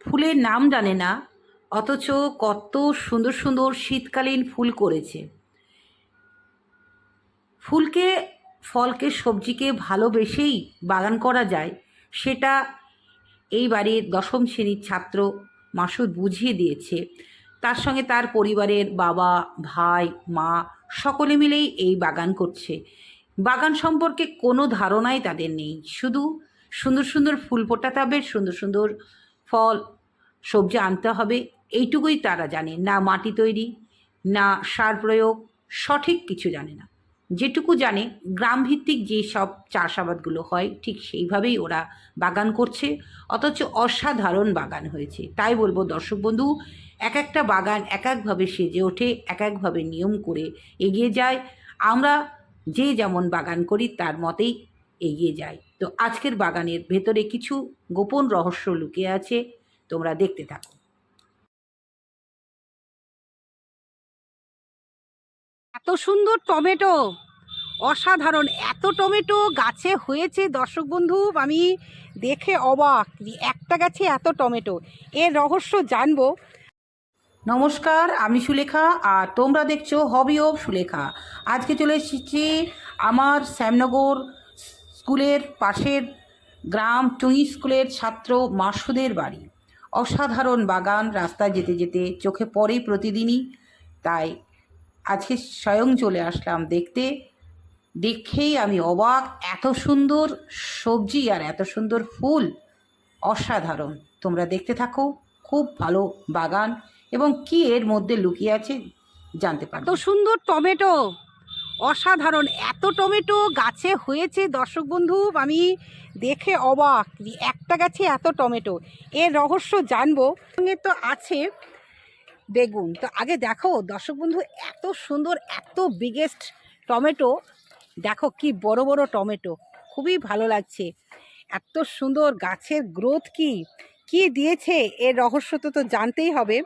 ফুলের নাম জানে না, অথচ কত সুন্দর সুন্দর শীতকালীন ফুল করেছে। ফুলকে, ফলকে, সবজিকে ভালোবেসেই বাগান করা যায়, সেটা এই বাড়ির দশম শ্রেণির ছাত্র মাসুদ বুঝিয়ে দিয়েছে। তার সঙ্গে তার পরিবারের বাবা, ভাই, মা সকলে মিলেই এই বাগান করছে। বাগান সম্পর্কে কোনো ধারণাই তাদের নেই। শুধু সুন্দর সুন্দর ফুল ফোটাতে হবে, সুন্দর সুন্দর ফল, সবজি আনতে হবে, এইটুকুই তারা জানে। না মাটি তৈরি, না সার প্রয়োগ, সঠিক কিছু জানে না। যেটুকু জানে, গ্রামভিত্তিক যে সব চাষাবাদগুলো হয়, ঠিক সেইভাবেই ওরা বাগান করছে। অথচ অসাধারণ বাগান হয়েছে। তাই বলব, দর্শক বন্ধু, এক একটা বাগান এক একভাবে সেজে ওঠে, এক একভাবে নিয়ম করে এগিয়ে যায়। আমরা যে যেমন বাগান করি, তার মতেই এগিয়ে যায় তো আজকের বাগানের ভেতরে কিছু গোপন রহস্য লুকিয়ে আছে তোমরা দেখতে থাকো। এত সুন্দর টমেটো! অসাধারণ! এত টমেটো গাছে হয়েছে দর্শক বন্ধু আমি দেখে অবাক যে একটা গাছে এত টমেটো। এর রহস্য জানব। নমস্কার আমি সুলেখা আর তোমরা দেখছ হবি অফ সুলেখা। আজকে চলে এসেছি আমার শ্যামনগর স্কুলের পাশের গ্রাম টুই স্কুলের ছাত্র মাসুদের বাড়ি। অসাধারণ বাগান, রাস্তায় যেতে যেতে চোখে পড়ে প্রতিদিনই। তাই আজকে স্বয়ং চলে আসলাম দেখতে। দেখেই আমি অবাক, এত সুন্দর সবজি আর এত সুন্দর ফুল। অসাধারণ। তোমরা দেখতে থাকো, খুব ভালো বাগান এবং কি এর মধ্যে লুকিয়ে আছে জানতে এত পারবে সুন্দর টমেটো! অসাধারণ। এত টমেটো গাছে হয়েছে, দর্শক বন্ধু, আমি দেখে অবাক একটা গাছে এত টমেটো। এর রহস্য জানব। সঙ্গে তো আছে বেগুন। তো আগে দেখো, দর্শক বন্ধু, এত সুন্দর, এত বিগেস্ট টমেটো। দেখো কি বড় বড় টমেটো। খুবই ভালো লাগছে। এত সুন্দর গাছের গ্রোথ কি? কি দিয়েছে? এর রহস্য তো তো জানতেই হবে।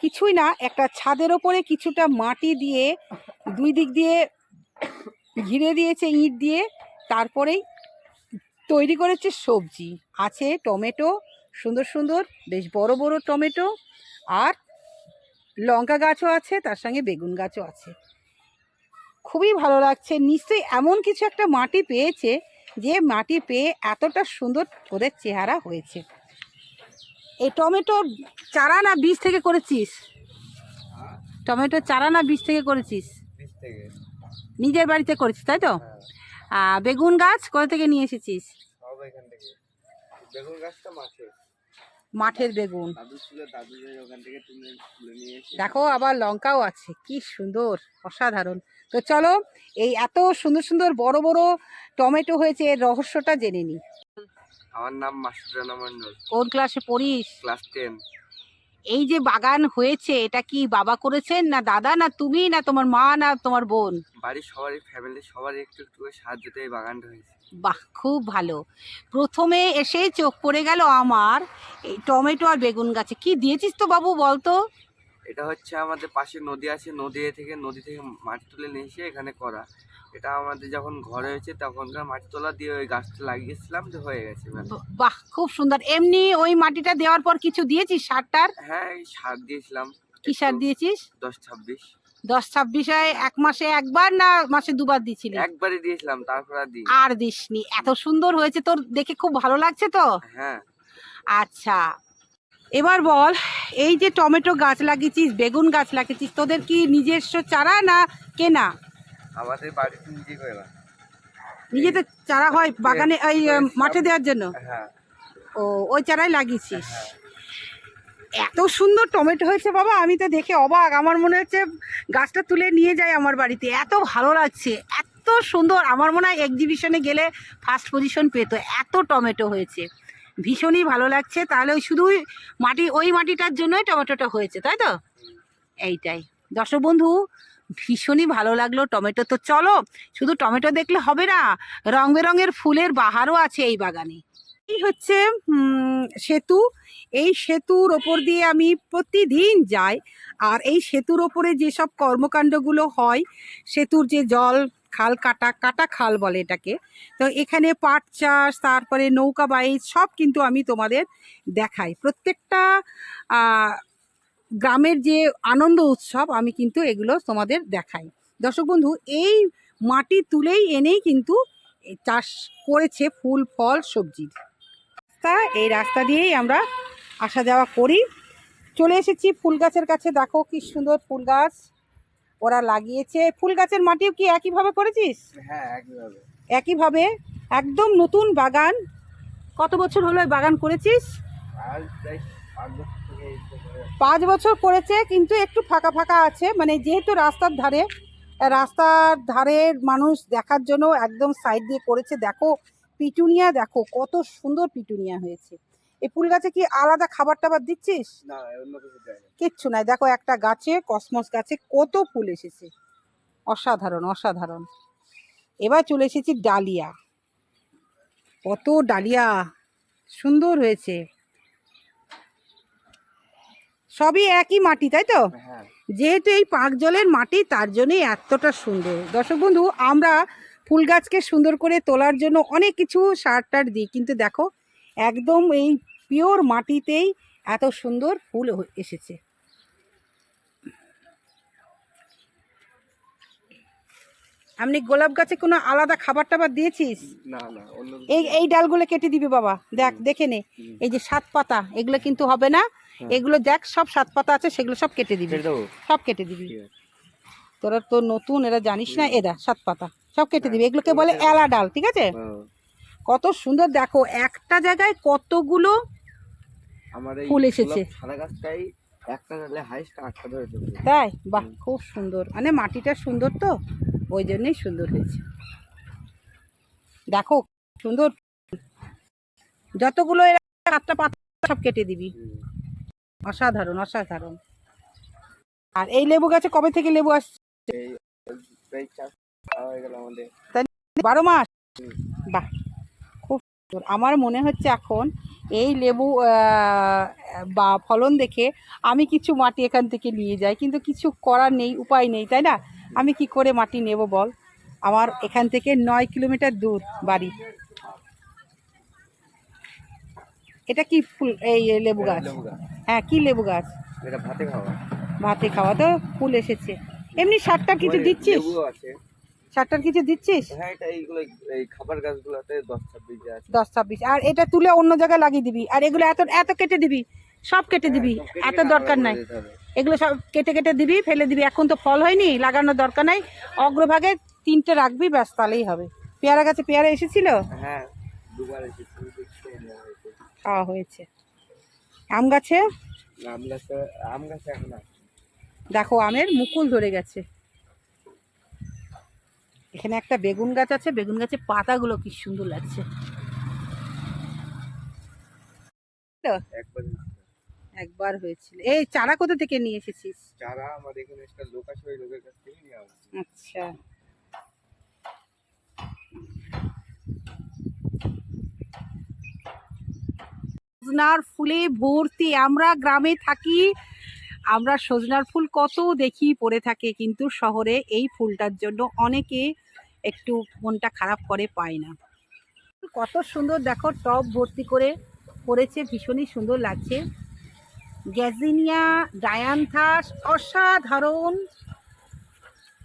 কিছুই না, একটা ছাদের ওপরে কিছুটা মাটি দিয়ে দুই দিক দিয়ে ঘিরে দিয়েছে ইট দিয়ে, তারপরেই তৈরি করেছে সবজি। আছে টমেটো, সুন্দর সুন্দর, বেশ বড় বড় টমেটো, আর লঙ্কা গাছও আছে, তার সঙ্গে বেগুন গাছও আছে। খুবই ভালো লাগছে। নিশ্চয়ই এমন কিছু একটা মাটি পেয়েছে যে মাটি পেয়ে এতটা সুন্দর ওদের চেহারা হয়েছে। এই টমেটো চারা না বীজ থেকে করেছিস? টমেটো চারা না বীজ থেকে করেছিস? নিজের বাড়িতে করেছিস তাই তো? হ্যাঁ। বেগুন গাছ কোথা থেকে নিয়ে এসেছিস? মাঠের। বেগুন। দেখো আবার লঙ্কাও আছে কি সুন্দর অসাধারণ। তো চলো এই এত সুন্দর সুন্দর বড় বড় টমেটো হয়েছে এর রহস্যটা জেনে নি। আমার নাম মাসুদ রানা মন্ডল কোন ক্লাসে পড়িস? Class ten. এই যে বাগান হয়েছে এটা কি বাবা করেছেন না দাদা না তুমি না তোমার মা না তোমার বোন? বাড়ির সবারই ফ্যামিলি সবারই একটু একটু সাহায্যতে এই বাগানটা হয়েছে। বাহ খুব ভালো। প্রথমে এসে চোখ পড়ে গেল আমার এই টমেটো আর বেগুন গাছে। কি দিয়েছিস তো বাবু বলতো? এটা হচ্ছে আমাদের পাশে নদী আছে নদী থেকে নদী থেকে মাটি তুলে নিয়ে এসে এখানে করা। এটা আমাদের যখন ঘরে হয়েছে তখনকার মাটি তোলা দিয়ে ওই গাছটা লাগিয়েছিলাম যে হয়ে গেছে। বাহ খুব সুন্দর। এমনি ওই মাটিটা দেওয়ার পর কিছু দিয়েছিস সারটার হ্যাঁ সার দিয়েছিলাম। কি সার দিয়েছিস? দশ ছাব্বিশ। দশ ছাব্বিশে এক মাসে একবার না মাসে দুবার দিছিলি? একবারই দিয়েছিলাম তারপর আর দিই আর দিসনি। এত সুন্দর হয়েছে তোর দেখে খুব ভালো লাগছে তো? হ্যাঁ। আচ্ছা এবার বল এই যে টমেটো গাছ লাগিয়েছিস বেগুন গাছ লাগিয়েছিস তোদের কি নিজস্ব চারা না কেনা? আমাদের বাড়িতে নিজে করে না। নিজেদের চারা হয় বাগানে এই মাঠে দেওয়ার জন্য? হ্যাঁ। ও ওই চারাই লাগিয়েছিস? হ্যাঁ। এত সুন্দর টমেটো হয়েছে বাবা আমি তো দেখে অবাক। আমার মনে হচ্ছে গাছটা তুলে নিয়ে যাই আমার বাড়িতে। এত ভালো লাগছে এত সুন্দর। আমার মনে হয় এক্সিবিশনে গেলে ফার্স্ট পজিশন পেতো। এত টমেটো হয়েছে। ভীষণই ভালো লাগছে। তাহলে ওই শুধুই মাটি, ওই মাটিটার জন্যই টমেটোটা হয়েছে, তাই তো? এইটাই। দর্শক বন্ধু, ভীষণই ভালো লাগল টমেটো। তো চলো, শুধু টমেটো দেখলে হবে না রং বেরঙের ফুলের বাহারও আছে এই বাগানে। এই হচ্ছে সেতু। এই সেতুর ওপর দিয়ে আমি প্রতিদিন যাই। আর এই সেতুর ওপরে যেসব কর্মকাণ্ডগুলো হয়, সেতুর যে জল খাল কাটা কাটা খাল বলে এটাকে। তো এখানে পাট চাষ, তারপরে নৌকা বাইচ, সব কিন্তু আমি তোমাদের দেখাই। প্রত্যেকটা গ্রামের যে আনন্দ উৎসব, আমি কিন্তু এগুলো তোমাদের দেখাই। দর্শক বন্ধু, এই মাটি তুলেই এনেই কিন্তু চাষ করেছে ফুল, ফল সবজির তা এই রাস্তা দিয়েই আমরা আসা যাওয়া করি। চলে এসেছি ফুল গাছের কাছে। দেখো কি সুন্দর ফুল গাছ। ওরা লাগিয়েছে। ফুল গাছের মাটিও কি একইভাবে করেছিস? হ্যাঁ একইভাবে। একইভাবে? একদম নতুন বাগান। কত বছর হলো বাগান করেছিস? পাঁচ বছর করেছে কিন্তু একটু ফাঁকা ফাঁকা আছে। মানে যেহেতু রাস্তার ধারে রাস্তার ধারের মানুষ দেখার জন্য একদম সাইড দিয়ে করেছে। দেখো পিটুনিয়া দেখো কত সুন্দর পিটুনিয়া হয়েছে। এই ফুল গাছে কি আলাদা খাবার টাবার দিচ্ছিস কিচ্ছু নাই। দেখো একটা গাছে কসমস গাছে কত ফুল এসেছে। অসাধারণ অসাধারণ। এবার চলে এসেছি ডালিয়া। কত ডালিয়া! সুন্দর হয়েছে। সবই একই মাটি তাই তো? হ্যাঁ। যেহেতু এই পাঁক জলের মাটি তার জন্যই এতটা সুন্দর। দর্শক বন্ধু আমরা ফুল গাছকে সুন্দর করে তোলার জন্য অনেক কিছু সার টার দিই। কিন্তু দেখো একদম এই পিওর মাটিতেই এত সুন্দর ফুল এসেছে। আপনি গোলাপ গাছে কোনো আলাদা খাবার টাবার দিয়েছিস? এই এই ডালগুলো কেটে দিবি বাবা দেখ দেখে নে। এই যে সাত পাতা এগুলো কিন্তু হবে না। হ্যাঁ। এগুলো দেখ সব সাত পাতা আছে সেগুলো সব কেটে দিবি। সব কেটে দিবি। তোরা তো নতুন এরা জানিস না এরা সাত পাতা সব কেটে হ্যাঁ, দিবি। এগুলোকে বলে এলা ডাল ঠিক আছে? হ্যাঁ। কত সুন্দর দেখো একটা জায়গায় কতগুলো আমার ফুল এসেছে। গোলাপ গাছটাই একটা হাইস্ট আটটা ধরে তাই? বাহ খুব সুন্দর। মানে মাটিটা সুন্দর তো ওই জন্যই সুন্দর হয়েছে। দেখো সুন্দর যতগুলো এরা সাতটা পাতা সব কেটে দিবি। অসাধারণ অসাধারণ। আর এই লেবু গাছে কবে থেকে লেবু আসছে? বারো মাস। বাহ। আমার মনে হচ্ছে এখন এই লেবু বা ফলন দেখে আমি কিছু মাটি এখান থেকে নিয়ে যাই কিন্তু কিছু করার নেই উপায় নেই তাই না? আমি কি করে মাটি নেব বল? আমার এখান থেকে নয় কিলোমিটার দূর বাড়ি। এটা কি ফুল এই লেবু গাছ? হ্যাঁ কি লেবু গাছ? ভাতে খাওয়া। ভাতে খাওয়া তো ফুল এসেছে। এমনি সারটা কিছু দিচ্ছিস? সারটার কিছু দিচ্ছিস? হ্যাঁ এটা এইগুলো এই খাবার গাছগুলোতে দশ ছাব্বিশ আছে। দশ ছাব্বিশ। আর এটা তুলে অন্য জায়গায় লাগিয়ে দিবি। আর এগুলো এত এত কেটে দিবি সব কেটে দিবি। হ্যাঁ, এত দরকার নাই। এগুলো সব কেটে কেটে দিবি ফেলে দিবি। এখন তো ফল হয়নি লাগানোর দরকার নাই। অগ্রভাগে তিনটে রাখবি ব্যাস তাহলেই হবে। পেয়ারা গাছে পেয়ারা এসেছিল? হ্যাঁ দুবার এসেছি দেখতে নেওয়া হয়েছে। খাওয়া হয়েছে। আম গাছে? আম গাছে আম গাছে এখন দেখো আমের মুকুল ধরে গেছে। এখানে একটা বেগুন গাছ আছে বেগুন গাছের পাতাগুলো কি সুন্দর লাগছে। একবার একবার হয়েছিল। এই চারা কোথা থেকে নিয়ে এসেছিস? চারা আমার এখানে একটা লোক আছে ওই লোকের কাছ থেকে হয়েছে। আচ্ছা। ফুলে ভর্তি আমরা গ্রামে থাকি আমরা সজনার ফুল কত দেখি পড়ে থাকে কিন্তু শহরে এই ফুলটার জন্য অনেকে একটু মনটা খারাপ করে, পায় না। কত সুন্দর দেখো টব ভর্তি করে পড়েছে, ভীষণই সুন্দর লাগছে। গ্যাজিনিয়া ডায়ান্থাস অসাধারণ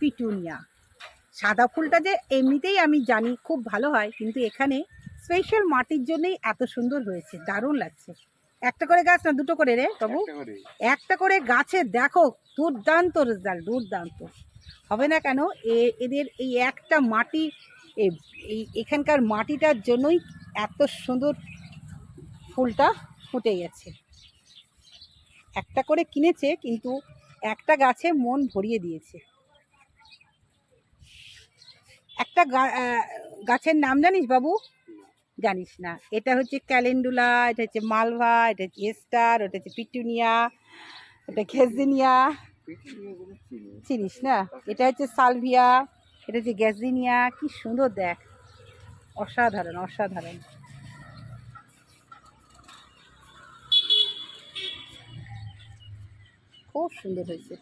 পিটুনিয়া। সাদা ফুলটা যে এমনিতেই আমি জানি খুব ভালো হয়, কিন্তু এখানে স্পেশাল মাটির জন্যই এত সুন্দর হয়েছে, দারুণ লাগছে। একটা করে গাছ না দুটো করে রে তবু একটা করে। গাছে দেখো দুর্দান্ত রেজাল্ট দুর্দান্ত। হবে না কেন? এ- এদের এই একটা মাটি এই এখানকার মাটিটার জন্যই এত সুন্দর ফুলটা ফুটে গেছে। একটা করে কিনেছে কিন্তু একটা গাছে মন ভরিয়ে দিয়েছে। একটা গাছের নাম জানিস বাবু? জানিস না। এটা হচ্ছে ক্যালেন্ডুলা, এটা হচ্ছে মালভা, এটা হচ্ছে এস্টার, ওটা হচ্ছে পিটুনিয়া এটা ঘেজিনিয়া চিনিস না? এটা হচ্ছে সালভিয়া, এটা হচ্ছে গ্যাজিনিয়া কি সুন্দর দেখ। অসাধারণ অসাধারণ। খুব সুন্দর হয়েছে।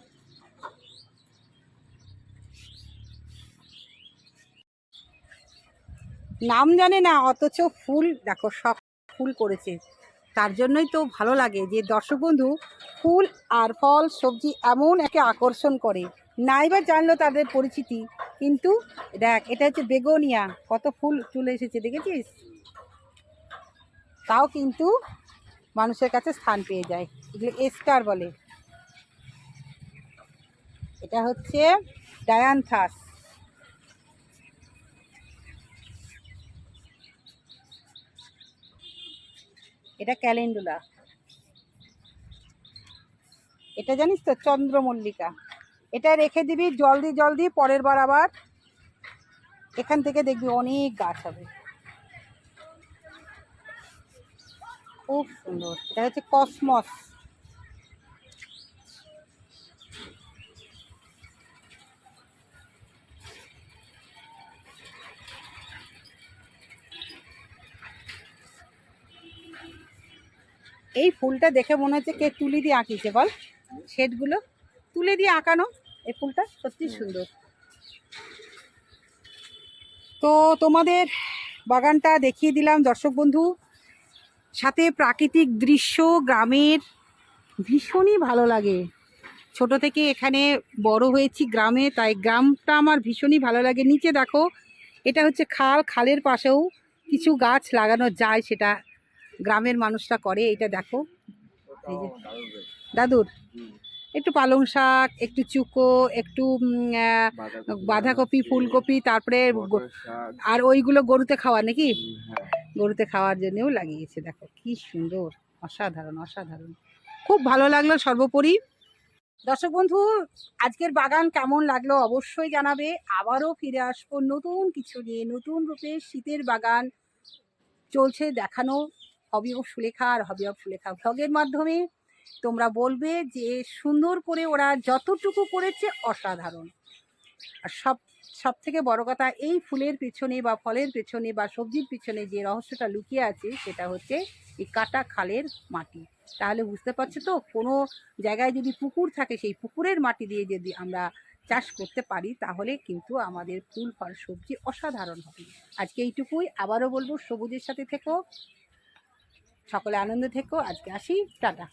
নাম জানে না, অথচ ফুল, দেখো সব ফুল করেছে। তার জন্যই তো ভালো লাগে যে দর্শক বন্ধু, ফুল আর ফল, সবজি এমন একে আকর্ষণ করে। নাইবার জানলো তাদের পরিচিতি, কিন্তু দেখ, এটা হচ্ছে বেগোনিয়া, কত ফুল চলে এসেছে, দেখেছিস? তাও কিন্তু মানুষের কাছে স্থান পেয়ে যায়, এগুলো এস্টার বলে। এটা হচ্ছে ডায়ান্থাস। এটা ক্যালেন্ডুলা। এটা জানিস তো, চন্দ্রমল্লিকা। এটা রেখে দিবি, জলদি জলদি, পরের বার আবার এখান থেকে দেখবি অনেক গাছ হবে। খুব সুন্দর। এটা হচ্ছে কসমস। এই ফুলটা দেখে মনে হচ্ছে কে তুলি দিয়ে আঁকিছে বল। শেডগুলো তুলে দিয়ে আঁকানো, এই ফুলটা সত্যি সুন্দর। তো তোমাদের বাগানটা দেখিয়ে দিলাম, দর্শক বন্ধু। সাথে প্রাকৃতিক দৃশ্য, গ্রামের ভীষণই ভালো লাগে। ছোট থেকে এখানে বড় হয়েছি গ্রামে, তাই গ্রামটা আমার ভীষণই ভালো লাগে। নিচে দেখো, এটা হচ্ছে খাল, খালের পাশেও কিছু গাছ লাগানো যায় সেটা গ্রামের মানুষরা করে এটা দেখো। এই যে। দাদুর একটু পালং শাক একটু চুকো একটু বাঁধাকপি ফুলকপি তারপরে আর ওইগুলো গরুতে খাওয়া নাকি? হ্যাঁ। গরুতে খাওয়ার জন্যও লাগিয়েছে দেখো কি সুন্দর অসাধারণ অসাধারণ। খুব ভালো লাগল সর্বোপরি। দর্শক বন্ধু আজকের বাগান কেমন লাগল অবশ্যই জানাবে। আবারও ফিরে আসব নতুন কিছু নিয়ে নতুন রূপে শীতের বাগান চলছে দেখানো hobby of Sulekha hobby of of সুলেখা ভ্লগের মাধ্যমে তোমরা বলবে যে সুন্দর করে ওরা যতটুকু করেছে অসাধারণ। আর সব সব থেকে বড় কথা এই ফুলের পেছনে বা ফলের পেছনে বা সবজির পেছনে যে রহস্যটা লুকিয়ে আছে সেটা হচ্ছে এই কাটা খালের মাটি। তাহলে বুঝতে পারছ তো, কোনো জায়গায় যদি পুকুর থাকে সেই পুকুরের মাটি দিয়ে যদি আমরা চাষ করতে পারি তাহলে কিন্তু আমাদের ফুল, ফল, সবজি অসাধারণ হবে। আজকে এইটুকুই, আবারও বলব সবুজের সাথে থেকো। সকলে আনন্দ থেকো আজকে আসি টাটা।